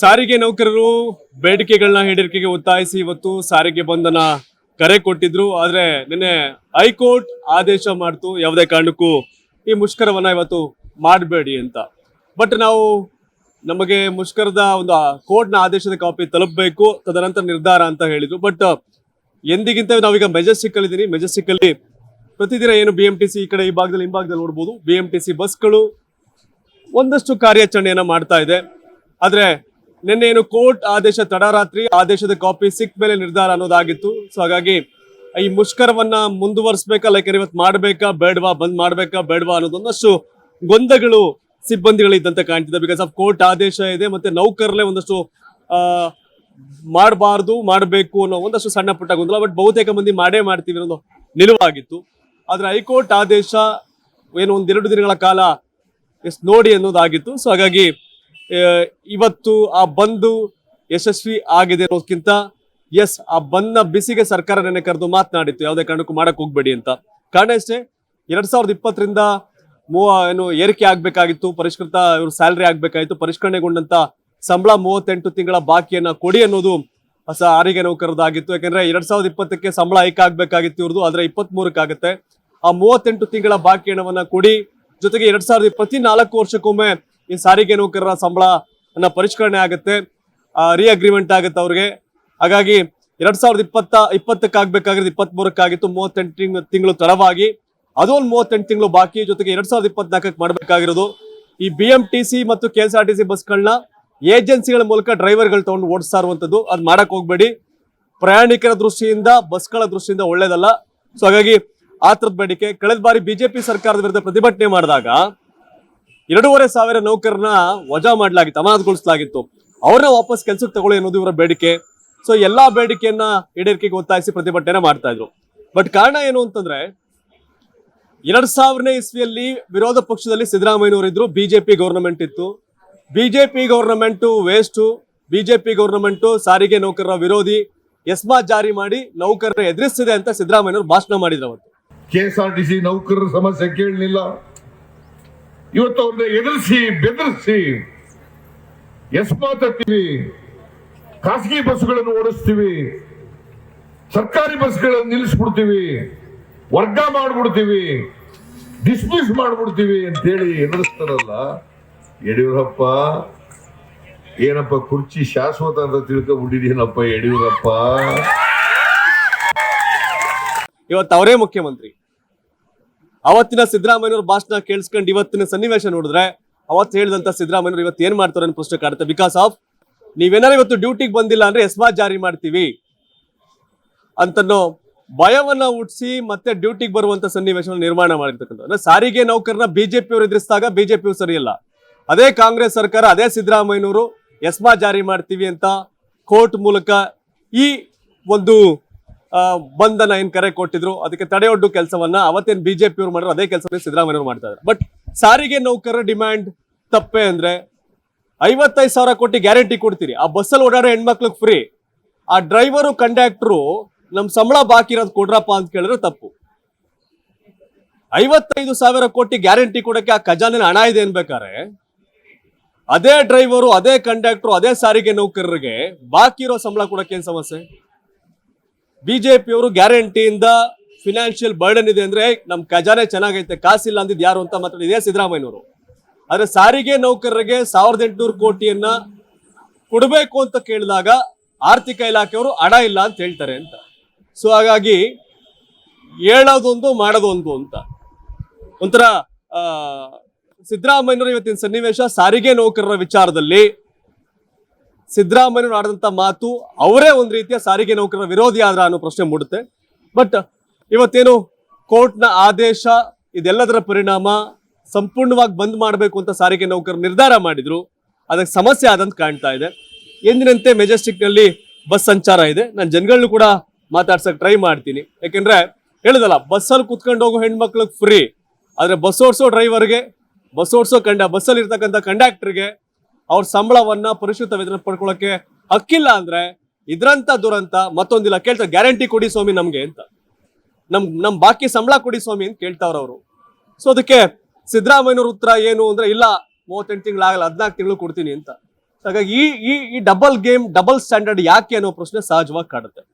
ಸಾರಿಗೆ ನೌಕರರು ಬೇಡಿಕೆಗಳನ್ನ ಈಡೇರಿಕೆಗೆ ಒತ್ತಾಯಿಸಿ ಇವತ್ತು ಸಾರಿಗೆ ಬಂಧನ ಕರೆ ಕೊಟ್ಟಿದ್ರು. ಆದ್ರೆ ನಿನ್ನೆ ಹೈಕೋರ್ಟ್ ಆದೇಶ ಮಾಡ್ತು. ಯಾವುದೇ ಕಾರಣಕ್ಕೂ ಈ ಮುಷ್ಕರವನ್ನ ಇವತ್ತು ಮಾಡಬೇಡಿ ಅಂತ. ಬಟ್ ನಾವು ನಮಗೆ ಮುಷ್ಕರದ ಒಂದು ಕೋರ್ಟ್ನ ಆದೇಶದ ಕಾಪಿ ತಲುಪಬೇಕು. ತದನಂತರ ನಿರ್ಧಾರ ಅಂತ ಹೇಳಿದ್ರು. ಬಟ್ ಎಂದಿಗಿಂತ ನಾವೀಗ ಮೆಜೆಸ್ಟಿಕ್ ಅಲ್ಲಿ ಇದೀನಿ ಮೆಜೆಸ್ಟಿಕ್ ಅಲ್ಲಿ ಪ್ರತಿದಿನ ಏನು ಬಿ ಎಂ ಟಿ ಸಿ ಈ ಕಡೆ ಈ ಭಾಗದಲ್ಲಿ ಹಿಂಭಾಗದಲ್ಲಿ ನೋಡ್ಬೋದು. ಬಿ ಎಂ ಟಿ ಸಿ ಬಸ್ಗಳು ಒಂದಷ್ಟು ಕಾರ್ಯಾಚರಣೆಯನ್ನ ಮಾಡ್ತಾ ಇದೆ. ಆದ್ರೆ ನಿನ್ನೆ ಏನು ಕೋರ್ಟ್ ಆದೇಶ ತಡರಾತ್ರಿ ಆದೇಶದ ಕಾಪಿ ಸಿಕ್ಕ ಮೇಲೆ ನಿರ್ಧಾರ ಅನ್ನೋದಾಗಿತ್ತು. ಸೊ ಹಾಗಾಗಿ ಈ ಮುಷ್ಕರವನ್ನ ಮುಂದುವರಿಸಬೇಕಾ ಲೈಕ್ ಇವತ್ತು ಮಾಡಬೇಕಾ, ಬೇಡವಾ, ಬಂದ್ ಮಾಡಬೇಕಾ, ಬೇಡವಾ ಅನ್ನೋದೊಂದಷ್ಟು ಗೊಂದಗಳು ಸಿಬ್ಬಂದಿಗಳಿದ್ದಂತೆ ಕಾಣ್ತಿದೆ. ಬಿಕಾಸ್ ಆಫ್ ಕೋರ್ಟ್ ಆದೇಶ ಇದೆ ಮತ್ತೆ ನೌಕರರಲ್ಲೇ ಒಂದಷ್ಟು ಮಾಡಬಾರ್ದು, ಮಾಡಬೇಕು ಅನ್ನೋ ಒಂದಷ್ಟು ಸಣ್ಣ ಪುಟ್ಟ ಗೊಂದಲ ಬಟ್ ಬಹುತೇಕ ಮಂದಿ ಮಾಡೇ ಮಾಡ್ತೀವಿ ಅನ್ನೋದು ನಿಲುವಾಗಿತ್ತು. ಆದ್ರೆ ಹೈಕೋರ್ಟ್ ಆದೇಶ ಏನು ಒಂದೆರಡು ದಿನಗಳ ಕಾಲ ಎಸ್ ನೋಡಿ ಅನ್ನೋದಾಗಿತ್ತು. ಸೊ ಹಾಗಾಗಿ ಇವತ್ತು ಆ ಬಂದು ಯಶಸ್ವಿ ಆಗಿದೆ ಅನ್ನೋದಕ್ಕಿಂತ ಎಸ್ ಆ ಬಂದ್ನ ಬಿಸಿಗೆ ಸರ್ಕಾರ ನೆನೆ ಕರೆದು ಮಾತನಾಡಿತ್ತು. ಯಾವುದೇ ಕಾರಣಕ್ಕೂ ಮಾಡಕ್ ಹೋಗ್ಬೇಡಿ ಅಂತ. ಕಾರಣ ಎಷ್ಟೇ, ಎರಡ್ ಸಾವಿರದ ಇಪ್ಪತ್ತರಿಂದ ಮೂವ, ಏನು, ಏರಿಕೆ ಆಗ್ಬೇಕಾಗಿತ್ತು, ಪರಿಷ್ಕೃತ, ಇವ್ರ ಸ್ಯಾಲ್ರಿ ಆಗಬೇಕಾಗಿತ್ತು, ಪರಿಷ್ಕರಣೆಗೊಂಡಂತ ಸಂಬಳ ಮೂವತ್ತೆಂಟು ತಿಂಗಳ ಬಾಕಿಯನ್ನ ಕೊಡಿ ಅನ್ನೋದು ಹೊಸ ಆರೋಗ್ಯ ನೌಕರದಾಗಿತ್ತು ಯಾಕಂದ್ರೆ ಎರಡ್ ಸಾವಿರದ ಇಪ್ಪತ್ತಕ್ಕೆ ಸಂಬಳ ಐಕ್ ಆಗ್ಬೇಕಾಗಿತ್ತು ಇವ್ರದ್ದು ಆದ್ರೆ ಇಪ್ಪತ್ತ್ ಮೂರಕ್ಕಾಗತ್ತೆ ಆ ಮೂವತ್ತೆಂಟು ತಿಂಗಳ ಬಾಕಿ ಹಣವನ್ನ ಕೊಡಿ, ಜೊತೆಗೆ ಎರಡ್ ಸಾವಿರದ ಪ್ರತಿ ನಾಲ್ಕು ವರ್ಷಕ್ಕೊಮ್ಮೆ ಈ ಸಾರಿಗೆ ನೌಕರರ ಸಂಬಳ ಅನ್ನ ಪರಿಷ್ಕರಣೆ ಆಗುತ್ತೆ ರೀ ಅಗ್ರಿಮೆಂಟ್ ಆಗುತ್ತೆ ಅವ್ರಿಗೆ. ಹಾಗಾಗಿ ಎರಡ್ ಸಾವಿರದ ಇಪ್ಪತ್ತ, ಇಪ್ಪತ್ತಕ್ಕೆ ಆಗ್ಬೇಕಾಗಿರೋದು ಇಪ್ಪತ್ತ್ ಮೂರಕ್ಕಾಗಿತ್ತು ಮೂವತ್ತೆಂಟು ತಿಂಗ್, ತಿಂಗಳು ತಡವಾಗಿ. ಅದೊಂದು ಮೂವತ್ತೆಂಟು ತಿಂಗಳು ಬಾಕಿ, ಜೊತೆಗೆ ಎರಡ್ ಸಾವಿರದ ಇಪ್ಪತ್ನಾಲ್ಕಕ್ಕೆ ಮಾಡಬೇಕಾಗಿರೋದು. ಈ ಬಿ ಎಂ ಟಿ ಸಿ ಮತ್ತು K S R T C ಬಸ್ಗಳನ್ನ ಏಜೆನ್ಸಿಗಳ ಮೂಲಕ ಡ್ರೈವರ್ಗಳು ತಗೊಂಡು ಓಡಿಸ್ತಾ ಇರುವಂತದ್ದು ಅದು ಮಾಡಕ್ ಹೋಗ್ಬೇಡಿ. ಪ್ರಯಾಣಿಕರ ದೃಷ್ಟಿಯಿಂದ ಬಸ್ಗಳ ದೃಷ್ಟಿಯಿಂದ ಒಳ್ಳೇದಲ್ಲ. ಸೊ ಹಾಗಾಗಿ ಆ ಥರದ ಬೇಡಿಕೆ. ಕಳೆದ ಬಾರಿ ಬಿಜೆಪಿ ಸರ್ಕಾರದ ವಿರುದ್ಧ ಪ್ರತಿಭಟನೆ ಮಾಡಿದಾಗ ಎರಡೂವರೆ ಸಾವಿರ ನೌಕರನ್ನ ವಜಾ ಮಾಡಲಾಗಿತ್ತು ಅಮಾನತುಗೊಳಿಸಲಾಗಿತ್ತು ಅವ್ರನ್ನ ವಾಪಸ್ ಕೆಲಸಕ್ಕೆ ತಗೊಳ್ಳಿ ಅನ್ನೋದು ಇವರ ಬೇಡಿಕೆ. ಸೊ ಎಲ್ಲಾ ಬೇಡಿಕೆಯನ್ನ ಈಡೇರಿಕೆಗೆ ಒತ್ತಾಯಿಸಿ ಪ್ರತಿಭಟನೆ ಮಾಡ್ತಾ ಇದ್ರು ಬಟ್ ಕಾರಣ ಏನು ಅಂತಂದ್ರೆ, ಎರಡ್ ಸಾವಿರನೇ ಇಸ್ವಿಯಲ್ಲಿ ವಿರೋಧ ಪಕ್ಷದಲ್ಲಿ ಸಿದ್ದರಾಮಯ್ಯನವರು ಇದ್ರು ಬಿಜೆಪಿ ಗವರ್ನಮೆಂಟ್ ಇತ್ತು. BJP government waste BJP government ಸಾರಿಗೆ ನೌಕರರ ವಿರೋಧಿ, ಎಸ್ಮಾ ಜಾರಿ ಮಾಡಿ ನೌಕರರ ಎದುರಿಸ್ತಿದೆ ಅಂತ ಸಿದ್ದರಾಮಯ್ಯನವರು ಭಾಷಣ ಮಾಡಿದ್ರು ಅವತ್ತು. ಕೆಎಸ್ಆರ್ಟಿಸಿ ನೌಕರರ ಸಮಸ್ಯೆ ಕೇಳಲಿಲ್ಲ. ಇವತ್ತು ಅವ್ರನ್ನ ಎದುರಿಸಿ, ಬೆದರಿಸಿ ಎಸ್ಮಾ ತರ್ತೀವಿ ಖಾಸಗಿ ಬಸ್ಗಳನ್ನು ಓಡಿಸ್ತೀವಿ. ಸರ್ಕಾರಿ ಬಸ್ಗಳನ್ನು ನಿಲ್ಲಿಸ್ಬಿಡ್ತೀವಿ. ವರ್ಗ ಮಾಡ್ಬಿಡ್ತೀವಿ. ಡಿಸ್ಮಿಸ್ ಮಾಡ್ಬಿಡ್ತೀವಿ ಅಂತೇಳಿ ಎದುರಿಸ್ತಾರಲ್ಲ ಯಡಿಯೂರಪ್ಪ. ಏನಪ್ಪ, ಕುರ್ಚಿ ಶಾಶ್ವತ ಅಂತ ತಿಳ್ಕೊಂಡ್ಬಿಟ್ಟಿದೇನಪ್ಪ ಯಡಿಯೂರಪ್ಪ. ಇವತ್ತು ಅವರೇ ಮುಖ್ಯಮಂತ್ರಿ. ಅವತ್ತಿನ ಸಿದ್ದರಾಮಯ್ಯವ್ರ ಭಾಷಣ ಕೇಳಿಸ್ಕೊಂಡು ಇವತ್ತಿನ ಸನ್ನಿವೇಶ ನೋಡಿದ್ರೆ ಅವತ್ತು ಹೇಳಿದಂತ ಸಿದ್ದರಾಮಯ್ಯವ್ರು ಇವತ್ತು ಏನ್ ಮಾಡ್ತಾರೆ ಅನ್ನೋ ಪ್ರಶ್ನೆ ಕಾಡುತ್ತೆ. ಬಿಕಾಸ್ ಆಫ್ ನೀವೇನಾರು ಇವತ್ತು ಡ್ಯೂಟಿಗೆ ಬಂದಿಲ್ಲ ಅಂದ್ರೆ ಎಸ್ಮಾ ಜಾರಿ ಮಾಡ್ತೀವಿ ಅಂತನೋ ಭಯವನ್ನ ಹುಟ್ಟಿಸಿ ಮತ್ತೆ ಡ್ಯೂಟಿಗೆ ಬರುವಂತ ಸನ್ನಿವೇಶವನ್ನು ನಿರ್ಮಾಣ ಮಾಡಿರ್ತಕ್ಕಂಥ ಅಂದ್ರೆ ಸಾರಿಗೆ ನೌಕರನ ಬಿಜೆಪಿ ಅವರು ಎದುರಿಸಿದಾಗ ಬಿಜೆಪಿ ಸರಿಯಲ್ಲ ಅದೇ ಕಾಂಗ್ರೆಸ್ ಸರ್ಕಾರ, ಅದೇ ಸಿದ್ದರಾಮಯ್ಯನವರು ಎಸ್ಮಾ ಜಾರಿ ಮಾಡ್ತೀವಿ ಅಂತ ಕೋರ್ಟ್ ಮೂಲಕ ಈ ಒಂದು ಬಂಧನ ಏನ್ ಕರೆ ಕೊಟ್ಟಿದ್ರು, ಅದಕ್ಕೆ ತಡೆಯೊಡ್ಡು ಕೆಲಸವನ್ನ ಅವತ್ತೇನ್ ಬಿಜೆಪಿ ಅವರು ಮಾಡಿದ್ರು, ಅದೇ ಕೆಲಸ ಸಿದ್ದರಾಮಯ್ಯವರು ಮಾಡ್ತಾ ಇದ್ದಾರೆ ಬಟ್ ಸಾರಿಗೆ ನೌಕರರ ಡಿಮ್ಯಾಂಡ್ ತಪ್ಪೆ ಅಂದ್ರೆ ಐವತ್ತೈದು ಸಾವಿರ ಕೋಟಿ ಗ್ಯಾರಂಟಿ ಕೊಡ್ತೀರಿ. ಆ ಬಸ್ಸಲ್ಲಿ ಓಡಾಡೋ ಹೆಣ್ಮಕ್ಳಿಗೆ ಫ್ರೀ ಆ ಡ್ರೈವರು ಕಂಡಕ್ಟ್ರು ನಮ್ ಸಂಬಳ ಬಾಕಿ ಇರೋದು ಕೊಡ್ರಪ್ಪ ಅಂತ ಕೇಳಿದ್ರೆ ತಪ್ಪು. ಐವತ್ತೈದು ಸಾವಿರ ಕೋಟಿ ಗ್ಯಾರಂಟಿ ಕೊಡಕ್ಕೆ ಆ ಖಜಾನೆ ಹಣ ಇದೆ ಅನ್ಬೇಕಾರೆ ಅದೇ ಡ್ರೈವರು ಅದೇ ಕಂಡಕ್ಟ್ರು ಅದೇ ಸಾರಿಗೆ ನೌಕರರಿಗೆ ಬಾಕಿ ಇರೋ ಸಂಬಳ ಕೊಡಕ್ಕೆ ಏನ್ ಸಮಸ್ಯೆ? ಬಿಜೆಪಿಯವರು ಗ್ಯಾರಂಟಿಯಿಂದ ಫಿನಾನ್ಷಿಯಲ್ ಬರ್ಡನ್ ಇದೆ ಅಂದ್ರೆ ನಮ್ ಖಜಾನೆ ಚೆನ್ನಾಗೈತೆ, ಕಾಸಿಲ್ಲ ಅಂದಿದ್ ಯಾರು ಅಂತ ಮಾತಾಡಿದೆ ಇದೇ ಸಿದ್ದರಾಮಯ್ಯನವರು. ಆದ್ರೆ ಸಾರಿಗೆ ನೌಕರರಿಗೆ ಸಾವಿರದ ಎಂಟುನೂರು ಕೋಟಿಯನ್ನ ಕೊಡಬೇಕು ಅಂತ ಕೇಳಿದಾಗ ಆರ್ಥಿಕ ಇಲಾಖೆಯವರು ಅಡ ಇಲ್ಲ ಅಂತ ಹೇಳ್ತಾರೆ ಅಂತ. ಸೊ ಹಾಗಾಗಿ ಹೇಳೋದೊಂದು ಮಾಡೋದೊಂದು ಅಂತ. ಒಂಥರ ಸಿದ್ದರಾಮಯ್ಯವರು ಇವತ್ತಿನ ಸನ್ನಿವೇಶ ಸಾರಿಗೆ ನೌಕರರ ವಿಚಾರದಲ್ಲಿ ಸಿದ್ದರಾಮಯ್ಯನವರು ಆಡಿದಂಥ ಮಾತು ಅವರೇ ಒಂದು ರೀತಿಯ ಸಾರಿಗೆ ನೌಕರರ ವಿರೋಧಿ ಆದ್ರ ಅನ್ನೋ ಪ್ರಶ್ನೆ ಮೂಡುತ್ತೆ. ಬಟ್ ಇವತ್ತೇನು ಕೋರ್ಟ್ನ ಆದೇಶ, ಇದೆಲ್ಲದರ ಪರಿಣಾಮ ಸಂಪೂರ್ಣವಾಗಿ ಬಂದ್ ಮಾಡಬೇಕು ಅಂತ ಸಾರಿಗೆ ನೌಕರರು ನಿರ್ಧಾರ ಮಾಡಿದ್ರು. ಅದಕ್ಕೆ ಸಮಸ್ಯೆ ಆದಂತ ಕಾಣ್ತಾ ಇದೆ. ಎಂದಿನಂತೆ ಮೆಜೆಸ್ಟಿಕ್ನಲ್ಲಿ ಬಸ್ ಸಂಚಾರ ಇದೆ. ನಾನು ಜನಗಳನ್ನೂ ಕೂಡ ಮಾತಾಡ್ಸಕ್ ಟ್ರೈ ಮಾಡ್ತೀನಿ. ಯಾಕೆಂದ್ರೆ ಹೇಳಿದಲ್ಲ ಬಸ್ಸಲ್ಲಿ ಕುತ್ಕೊಂಡು ಹೋಗೋ ಹೆಣ್ಮಕ್ಳಿಗೆ ಫ್ರೀ ಆದ್ರೆ ಬಸ್ ಓಡಿಸೋ ಡ್ರೈವರ್ಗೆ ಬಸ್ ಓಡಿಸೋ ಕಂಡ ಬಸ್ಸಲ್ಲಿ ಇರ್ತಕ್ಕಂಥ ಕಂಡಕ್ಟರ್ಗೆ ಅವ್ರ ಸಂಬಳವನ್ನ ಪರಿಶುದ್ಧ ವೇತನ ಪಡ್ಕೊಳ್ಳೋಕೆ ಹಕ್ಕಿಲ್ಲ ಅಂದ್ರೆ ಇದ್ರಂತ ದುರಂತ ಮತ್ತೊಂದಿಲ್ಲ ಕೇಳ್ತಾರೆ, ಗ್ಯಾರಂಟಿ ಕೊಡಿ ಸ್ವಾಮಿ ನಮ್ಗೆ ಅಂತ. ನಮ್ ನಮ್ ಬಾಕಿ ಸಂಬಳ ಕೊಡಿ ಸ್ವಾಮಿ ಅಂತ ಕೇಳ್ತಾವ್ರ ಅವರು. ಸೊ ಅದಕ್ಕೆ ಸಿದ್ದರಾಮಯ್ಯನವ್ರ ಉತ್ತರ ಏನು ಅಂದ್ರೆ, ಇಲ್ಲ, ಮೂವತ್ತೆಂಟು ತಿಂಗಳಾಗಲ್ಲ ಹದಿನಾಲ್ಕು ತಿಂಗಳು ಕೊಡ್ತೀನಿ ಅಂತ. ಹಾಗಾಗಿ ಈ ಈ ಡಬಲ್ ಗೇಮ್ ಡಬಲ್ ಸ್ಟ್ಯಾಂಡರ್ಡ್ ಯಾಕೆ ಅನ್ನೋ ಪ್ರಶ್ನೆ ಸಹಜವಾಗಿ ಕಾಡುತ್ತೆ.